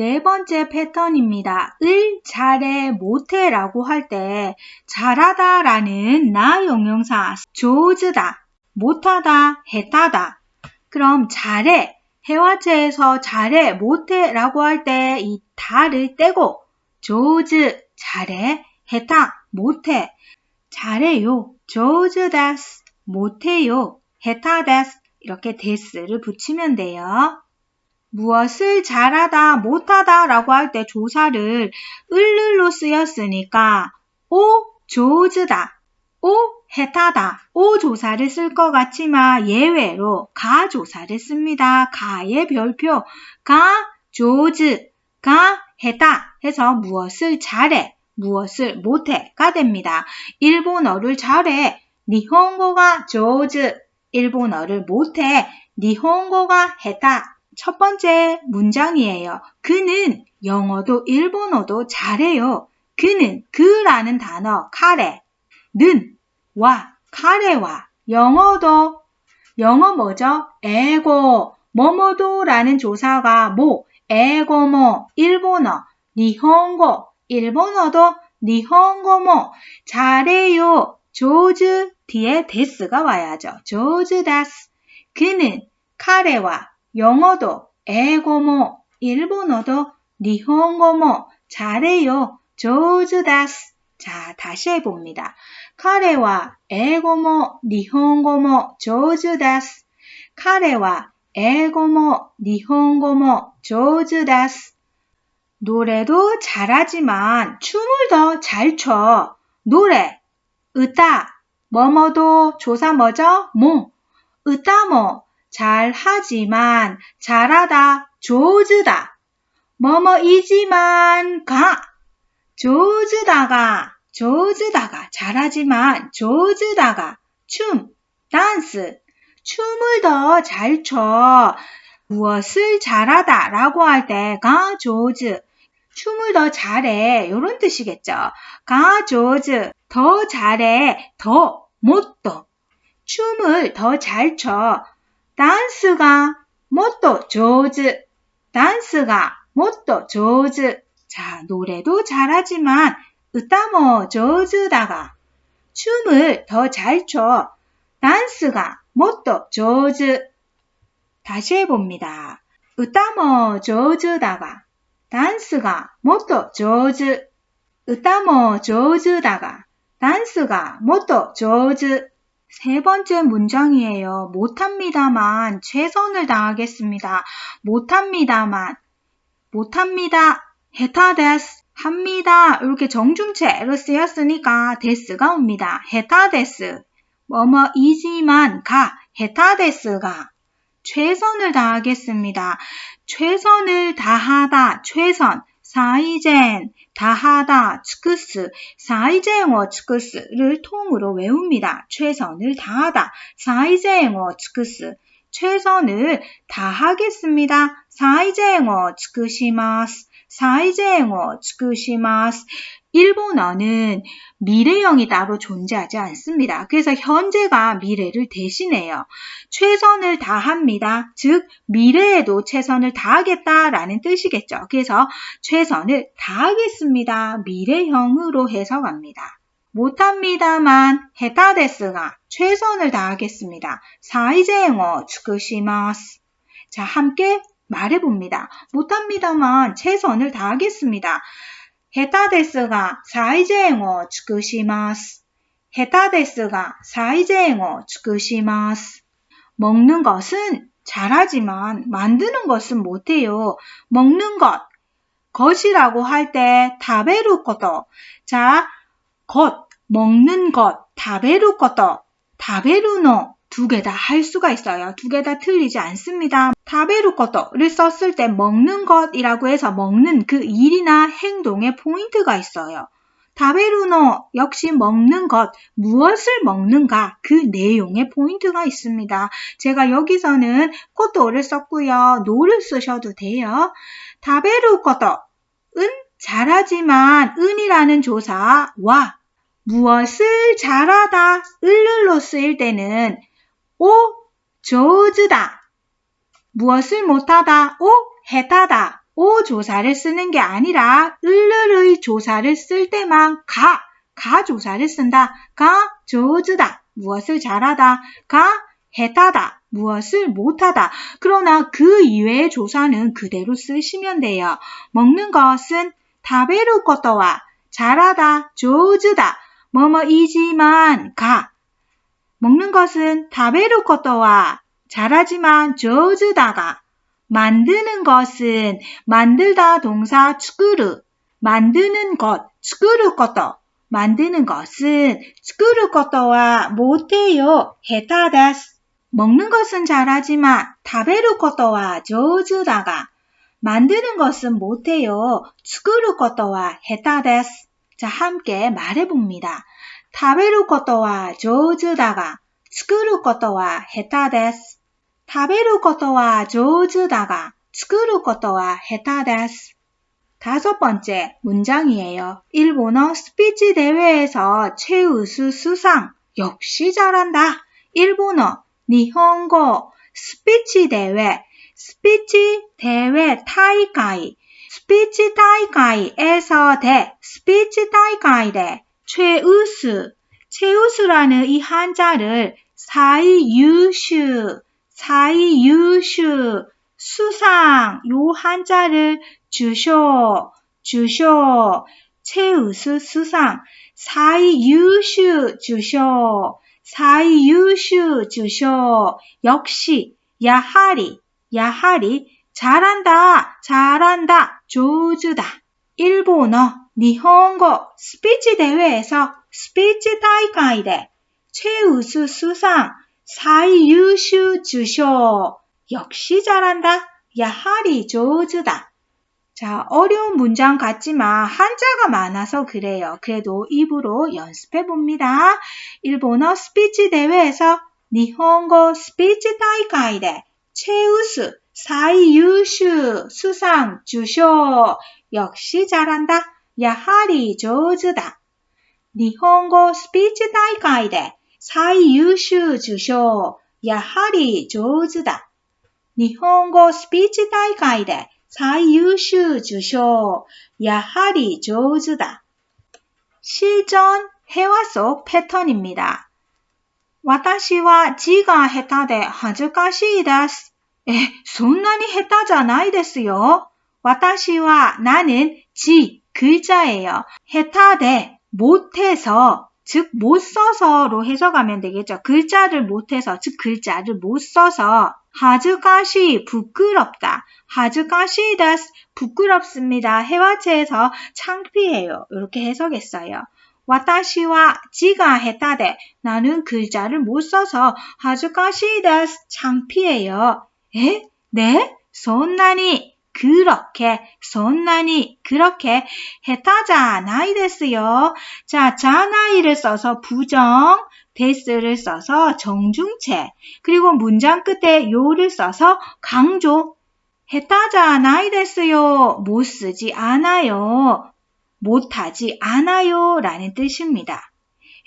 네 번째 패턴입니다. 을, 잘해, 못해 라고 할 때 잘하다 라는 나 용용사 조즈다, 못하다, 했다다. 그럼 잘해, 해화체에서 잘해, 못해 라고 할 때 이 다를 떼고 조즈, 잘해, 했다, 못해. 잘해요, 조즈 데스, 못해요, 했다 데스. 이렇게 데스를 붙이면 돼요. 무엇을 잘하다, 못하다 라고 할 때 조사를 을를로 쓰였으니까 오 조즈다, 오 해타다, 오 조사를 쓸 것 같지만 예외로 가 조사를 씁니다. 가의 별표, 가 조즈, 가 해다 해서 무엇을 잘해, 무엇을 못해가 됩니다. 일본어를 잘해, 니혼고가 조즈, 일본어를 못해, 니혼고가 해다 첫 번째 문장이에요. 그는 영어도 일본어도 잘해요. 그는 그라는 단어 카레 는 와, 카레와 영어도 영어 뭐죠? 에고 뭐뭐도라는 조사가 뭐 에고모 일본어 니혼고 일본어도 니혼고모 잘해요 조즈 뒤에 데스가 와야죠. 조즈 다스 그는 카레와 영어도, 에고모, 일본어도, 니혼고모, 잘해요, 조즈다스. 자, 다시 해봅니다. 카레와 에고모, 니혼고모, 조즈다스. 카레와 에고모, 니혼고모, 조즈다스. 노래도 잘하지만 춤을 더 잘 춰. 노래, 으따, 뭐뭐도 조사 뭐죠? 뭐, 으따뭐, 잘하지만 잘하다 조즈다. 뭐뭐이지만 가. 조즈다가 조즈다가. 잘하지만 조즈다가. 춤 댄스. 춤을 더 잘 춰. 무엇을 잘하다 라고 할 때 가 조즈 춤을 더 잘해. 이런 뜻이겠죠. 가 조즈 더 잘해. 더 못도 춤을 더 잘 춰. 단스가 모또 조즈. 단스가 모또 조즈. 자, 노래도 잘하지만 으따모 조즈다가 춤을 더 잘 춰. 단스가 모또 조즈. 다시 해봅니다. 으따모 조즈다가 단스가 모또 조즈. 으따모 조즈다가 단스가 모또 조즈. 세 번째 문장이에요. 못합니다만 최선을 다하겠습니다. 못합니다만 못합니다. 헤타데스 합니다. 이렇게 정중체로 쓰였으니까 데스가 옵니다. 헤타데스 뭐뭐 이지만 가 헤타데스가 최선을 다하겠습니다. 최선을 다하다 최선 사이젠 다하다, 츠크스, 사이제행어 츠크스를 통으로 외웁니다. 최선을 다하다, 사이제행어 츠크스, 최선을 다하겠습니다. 사이제행어 츠크시마스, 사이제행어 츠크시마스. 일본어는 미래형이 따로 존재하지 않습니다. 그래서 현재가 미래를 대신해요. 최선을 다합니다. 즉 미래에도 최선을 다하겠다라는 뜻이겠죠. 그래서 최선을 다하겠습니다. 미래형으로 해석합니다. 못합니다만 헤타데스가 최선을 다하겠습니다. 사이제행어 츠크시마스. 자, 함께 말해봅니다. 못합니다만 최선을 다하겠습니다. 下手ですが最善を尽くします。下手ですが最善を尽くします。 먹는 것은 잘하지만 만드는 것은 못해요. 먹는 것, 것이라고 할 때 다베루 것도. 자, 것, 먹는 것, 다베루 것도. 다베루노 두 개 다 할 수가 있어요. 두 개 다 틀리지 않습니다. 타베루 것도를 썼을 때 먹는 것이라고 해서 먹는 그 일이나 행동에 포인트가 있어요. 다베루노 역시 먹는 것, 무엇을 먹는가 그 내용에 포인트가 있습니다. 제가 여기서는 코토를 썼고요. 노를 쓰셔도 돼요. 다베루 것도 은 잘하지만 은이라는 조사와 무엇을 잘하다 을를로 쓰일 때는 오 조즈다 무엇을 못하다 오 해타다 오 조사를 쓰는 게 아니라 을르의 조사를 쓸 때만 가, 가 조사를 쓴다. 가 조즈다. 무엇을 잘하다. 가 해다다. 무엇을 못하다. 그러나 그 이외의 조사는 그대로 쓰시면 돼요. 먹는 것은 다베루 것도와 잘하다, 조즈다, 뭐뭐이지만 가. 먹는 것은 다베루 것도와 잘하지만 조즈다가 만드는 것은 만들다 동사 추구르 만드는 것 추구르 것도 만드는 것은 추구르 것도와 못해요 해타데스 먹는 것은 잘하지만 다베루 것도와 조즈다가 만드는 것은 못해요. 추구르 것도와 해타데스. 자, 함께 말해봅니다. 다베루 것도와 조즈다가 추구르 것도와 해타데스. 다베루 것도와 조즈다가 추구르 것도와 해타데스. 다섯 번째 문장이에요. 일본어 스피치 대회에서 최우수 수상. 역시 잘한다. 일본어 니혼고 스피치 대회 스피치 대회 타이가이 스피치 타이가이에서 대 스피치 타이가이 대 최우수 최우수라는 이 한자를 사이유슈 사이유슈 수상 요 한자를 주쇼 주쇼 최우수 수상 사이유슈 주쇼 사이유슈 주쇼. 역시 야하리 야하리 잘한다 잘한다 조주다 일본어 니혼고 스피치 대회에서 스피치 다이카이데 최우수 수상 사이유슈 주쇼 역시 잘한다 야하리 조주다 자, 어려운 문장 같지만 한자가 많아서 그래요. 그래도 입으로 연습해 봅니다. 일본어 스피치 대회에서 니혼고 스피치 다이카이데 최우수 사이유슈 수상 주쇼 역시 잘한다. 야하리 조즈다. 니혼고 스피치 다이카이데 사이유슈 주쇼 야하리 조즈다. 니혼고 스피치 다이카이데最優秀受賞。やはり上手だ。 실전 회화 속 패턴입니다. 私は字が下手で恥ずかしいです。 え、そんなに下手じゃないですよ。私は 나는 지 글자예요. 下手で 못해서 즉 못 써서로 해석하면 되겠죠. 글자를 못해서 즉 글자를 못 써서 하즈가시 부끄럽다. 하즈가시 다스 부끄럽습니다. 해화체에서 창피해요. 이렇게 해석했어요. 와타시와 지가 했다대 나는 글자를 못 써서 하즈가시 다스 창피해요. 에? 네? 손나니 그렇게 손나니 그렇게 해타자 나이 됐어요. 자, 자나이를 써서 부정, 데스를 써서 정중체, 그리고 문장 끝에 요를 써서 강조. 해타자 나이 됐어요. 못 쓰지 않아요. 못하지 않아요. 라는 뜻입니다.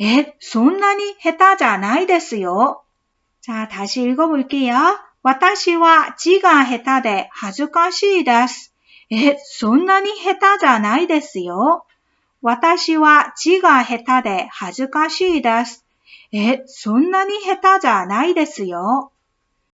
에, 손나니 해타자 나이 됐어요. 자, 다시 읽어볼게요. 私は字が下手で恥ずかしいです。え、そんなに下手じゃないですよ。私は字が下手で恥ずかしいです。え、そんなに下手じゃないですよ。